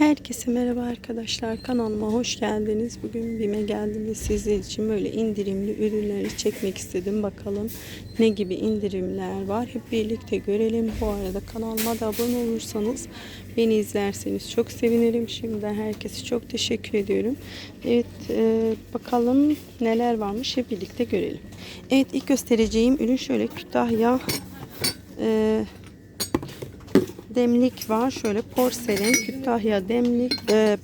Herkese merhaba arkadaşlar. Kanalıma hoş geldiniz. Bugün BİM'e geldim ve sizler için böyle indirimli ürünleri çekmek istedim. Bakalım ne gibi indirimler var. Hep birlikte görelim. Bu arada kanalıma da abone olursanız beni izlerseniz çok sevinirim. Şimdiden herkese çok teşekkür ediyorum. Evet e, bakalım neler varmış. Hep birlikte görelim. Evet ilk göstereceğim ürün şöyle Kütahya e, demlik var. Şöyle porselen Kütahya demlik. Ee,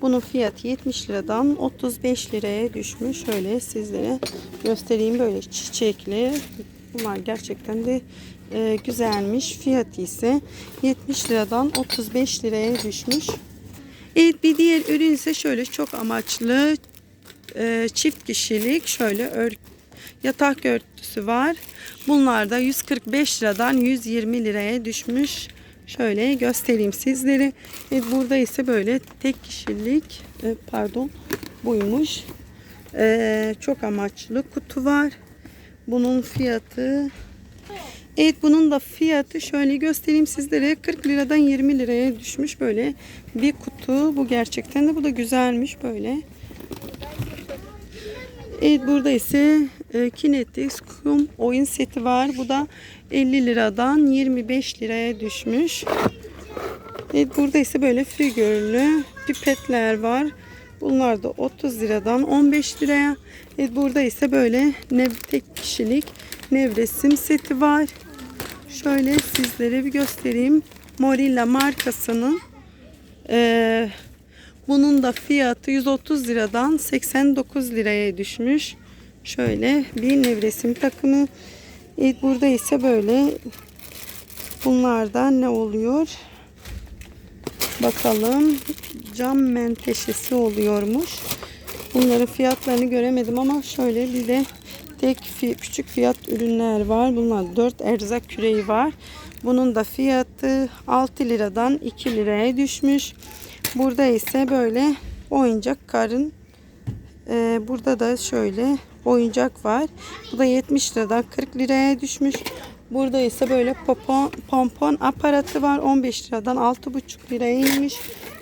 bunun fiyatı 70 liradan 35 liraya düşmüş. Şöyle sizlere göstereyim. Böyle çiçekli. Bunlar gerçekten de e, güzelmiş. Fiyatı ise 70 liradan 35 liraya düşmüş. Evet bir diğer ürün ise şöyle çok amaçlı e, çift kişilik şöyle ör, yatak örtüsü var. Bunlar da 145 liradan 120 liraya düşmüş. Şöyle göstereyim sizlere. Evet, burada ise böyle tek kişilik e, pardon buymuş. E, çok amaçlı kutu var. Bunun fiyatı Evet bunun da fiyatı şöyle göstereyim sizlere 40 liradan 20 liraya düşmüş böyle bir kutu. Bu gerçekten de bu da güzelmiş böyle. Evet burada ise e, Kinetix kum oyun seti var. Bu da 50 liradan 25 liraya düşmüş. Evet burada ise böyle figürlü pipetler var. Bunlar da 30 liradan 15 liraya. Evet burada ise böyle nev tek kişilik nevresim seti var. Şöyle sizlere bir göstereyim. Morilla markasının eee bunun da fiyatı 130 liradan 89 liraya düşmüş. Şöyle bir nevresim takımı. Evet, burada ise böyle bunlarda ne oluyor? Bakalım. Cam menteşesi oluyormuş. Bunların fiyatlarını göremedim ama şöyle bir de tek küçük fiyat ürünler var. Bunlar 4 erzak küreği var. Bunun da fiyatı 6 liradan 2 liraya düşmüş. Burada ise böyle oyuncak karın. Ee, burada da şöyle oyuncak var. Bu da 70 liradan 40 liraya düşmüş. Burada ise böyle popon, pompon aparatı var. 15 liradan 6,5 liraya inmiş.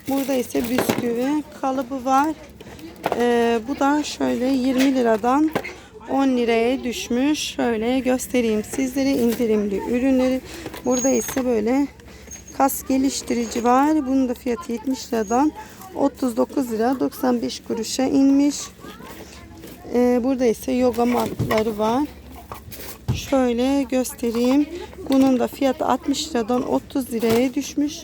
Burada ise bisküvi kalıbı var. Ee, bu da şöyle 20 liradan 10 liraya düşmüş. Şöyle göstereyim sizlere indirimli ürünleri. Burada ise böyle kas geliştirici var. Bunun da fiyatı 70 liradan 39 lira 95 kuruşa inmiş. Ee, burada ise yoga matları var. Şöyle göstereyim. Bunun da fiyatı 60 liradan 30 liraya düşmüş.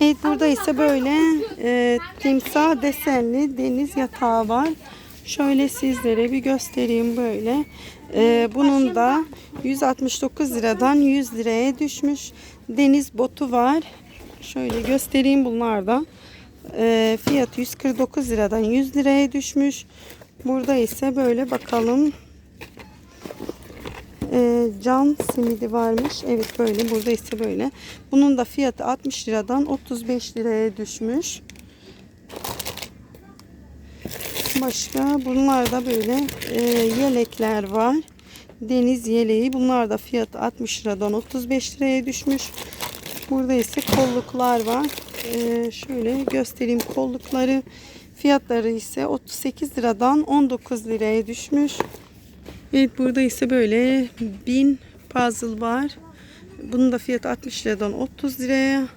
Evet burada ise böyle e, timsah desenli deniz yatağı var. Şöyle sizlere bir göstereyim böyle. E, bunun da 169 liradan 100 liraya düşmüş. Deniz botu var. Şöyle göstereyim bunlar da. E, fiyatı 149 liradan 100 liraya düşmüş. Burada ise böyle bakalım. E, can simidi varmış. Evet böyle. Burada ise böyle. Bunun da fiyatı 60 liradan 35 liraya düşmüş. Başka bunlar da böyle e, yelekler var. Deniz yeleği. Bunlar da fiyatı 60 liradan 35 liraya düşmüş. Burada ise kolluklar var. E, şöyle göstereyim kollukları. Fiyatları ise 38 liradan 19 liraya düşmüş. Evet burada ise böyle 1000 puzzle var. Bunun da fiyatı 60 liradan 30 liraya.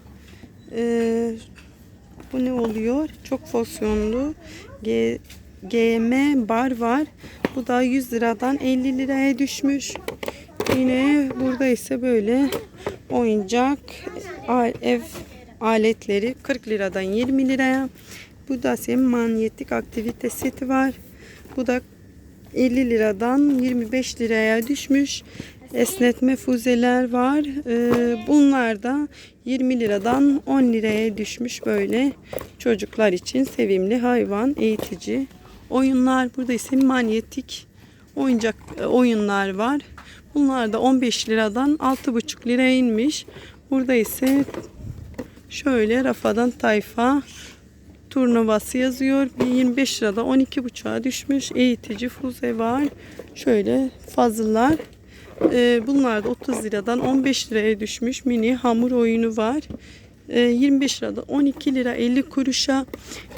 E, bu ne oluyor? Çok fonksiyonlu. G GM bar var. Bu da 100 liradan 50 liraya düşmüş. Yine burada ise böyle oyuncak ev aletleri 40 liradan 20 liraya. Bu da senin manyetik aktivite seti var. Bu da 50 liradan 25 liraya düşmüş. Esnetme fuzeler var. Ee, bunlar da 20 liradan 10 liraya düşmüş böyle çocuklar için sevimli hayvan eğitici oyunlar. Burada ise manyetik oyuncak e, oyunlar var. Bunlar da 15 liradan 6,5 liraya inmiş. Burada ise şöyle rafadan tayfa turnuvası yazıyor. Bir 25 lirada 12,5'a düşmüş. Eğitici fuze var. Şöyle fazlalar. Ee, bunlar da 30 liradan 15 liraya düşmüş. Mini hamur oyunu var. e, 25 lirada 12 lira 50 kuruşa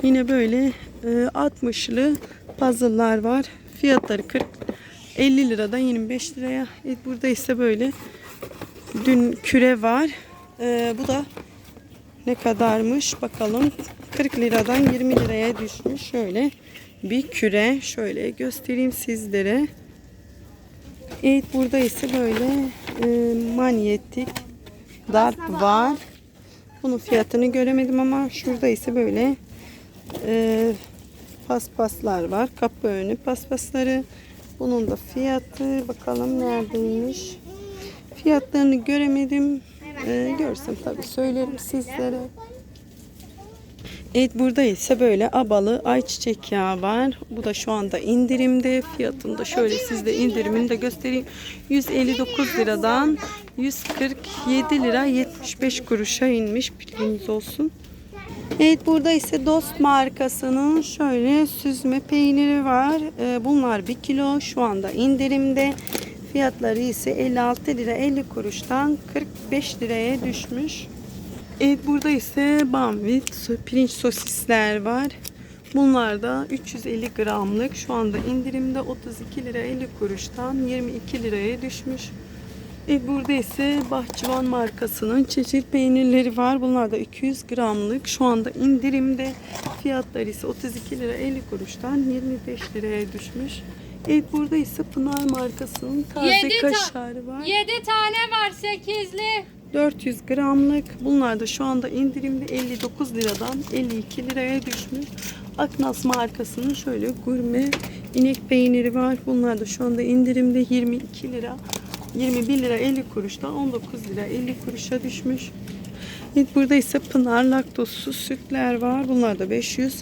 yine böyle e, 60'lı puzzle'lar var. Fiyatları 40 50 liradan 25 liraya. Evet, burada ise böyle dün küre var. E, bu da ne kadarmış bakalım. 40 liradan 20 liraya düşmüş. Şöyle bir küre. Şöyle göstereyim sizlere. Evet burada ise böyle e, manyetik darp var. Bunun fiyatını göremedim ama şurada ise böyle e, paspaslar var. Kapı önü paspasları. Bunun da fiyatı bakalım neredeymiş. Fiyatlarını göremedim. E, görsem tabii söylerim sizlere. Evet burada ise böyle abalı ayçiçek yağı var. Bu da şu anda indirimde. Fiyatını da şöyle sizde indirimini de göstereyim. 159 liradan 147 lira 75 kuruşa inmiş. Bilginiz olsun. Evet burada ise Dost markasının şöyle süzme peyniri var. Ee, Bunlar 1 kilo şu anda indirimde. Fiyatları ise 56 lira 50 kuruştan 45 liraya düşmüş. Evet burada ise bamvit pirinç sosisler var. Bunlar da 350 gramlık. Şu anda indirimde 32 lira 50 kuruştan 22 liraya düşmüş. Evet burada ise Bahçıvan markasının çeşit peynirleri var. Bunlar da 200 gramlık. Şu anda indirimde. Fiyatları ise 32 lira 50 kuruştan 25 liraya düşmüş. Evet burada ise Pınar markasının taze Yedi kaşarı var. 7 tane var 8'li. 400 gramlık. Bunlar da şu anda indirimde 59 liradan 52 liraya düşmüş. Aknas markasının şöyle gurme inek peyniri var. Bunlar da şu anda indirimde 22 lira. 21 lira 50 kuruştan 19 lira 50 kuruşa düşmüş. Evet, burada ise Pınar laktozsuz sütler var. Bunlar da 500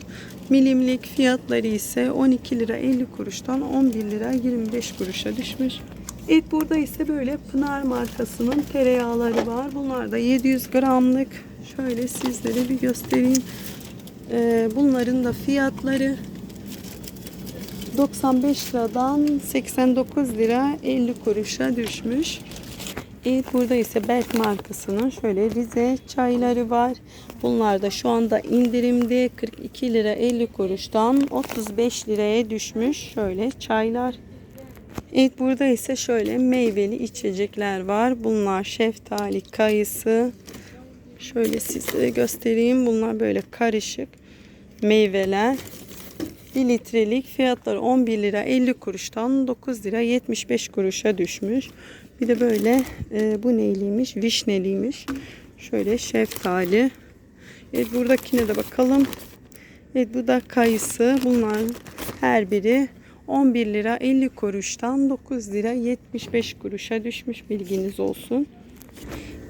milimlik fiyatları ise 12 lira 50 kuruştan 11 lira 25 kuruşa düşmüş. Evet burada ise böyle Pınar markasının tereyağları var. Bunlar da 700 gramlık. Şöyle sizlere bir göstereyim. Ee, bunların da fiyatları 95 liradan 89 lira 50 kuruşa düşmüş. Evet burada ise Berk markasının şöyle Rize çayları var. Bunlar da şu anda indirimde 42 lira 50 kuruştan 35 liraya düşmüş. Şöyle çaylar. Evet burada ise şöyle meyveli içecekler var. Bunlar şeftali, kayısı. Şöyle sizlere göstereyim. Bunlar böyle karışık meyveler. 1 litrelik fiyatları 11 lira 50 kuruştan 9 lira 75 kuruşa düşmüş. Bir de böyle e, bu neyliymiş? Vişneliymiş. Şöyle şeftali. Evet buradakine de bakalım. Evet bu da kayısı. Bunların her biri 11 lira 50 kuruştan 9 lira 75 kuruşa düşmüş bilginiz olsun.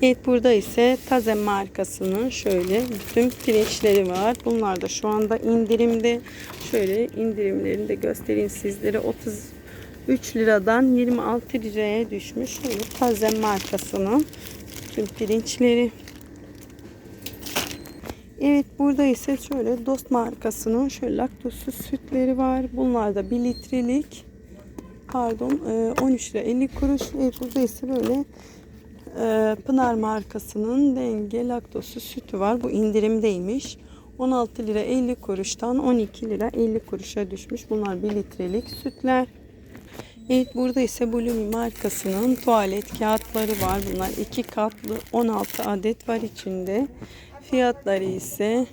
Evet burada ise Taze markasının şöyle bütün pirinçleri var. Bunlar da şu anda indirimde. Şöyle indirimlerini de göstereyim sizlere. 33 liradan 26 liraya düşmüş. Şöyle Taze markasının bütün pirinçleri. Evet burada ise şöyle Dost markasının şöyle laktozsuz sütleri var. Bunlar da 1 litrelik. Pardon e, 13 lira 50 kuruş. Evet burada ise böyle e, Pınar markasının denge laktozsuz sütü var. Bu indirimdeymiş. 16 lira 50 kuruştan 12 lira 50 kuruşa düşmüş. Bunlar 1 litrelik sütler. Evet burada ise Blumi markasının tuvalet kağıtları var. Bunlar iki katlı 16 adet var içinde. Fiyatları ise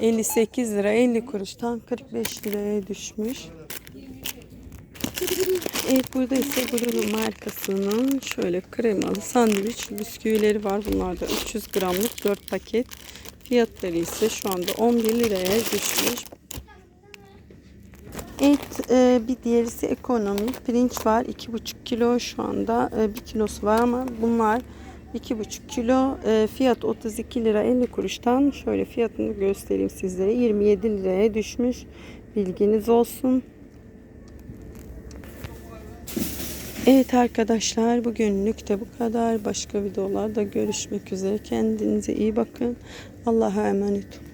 58 lira 50 kuruştan 45 liraya düşmüş. Evet burada ise Bruno markasının şöyle kremalı sandviç bisküvileri var. Bunlar da 300 gramlık 4 paket. Fiyatları ise şu anda 11 liraya düşmüş. Evet e, bir diğerisi ekonomik pirinç var 2,5 kilo şu anda e, 1 kilosu var ama bunlar 2,5 kilo e, fiyat 32 lira 50 kuruştan şöyle fiyatını göstereyim sizlere 27 liraya düşmüş bilginiz olsun. Evet arkadaşlar bugünlük de bu kadar. Başka videolarda görüşmek üzere. Kendinize iyi bakın. Allah'a emanet olun.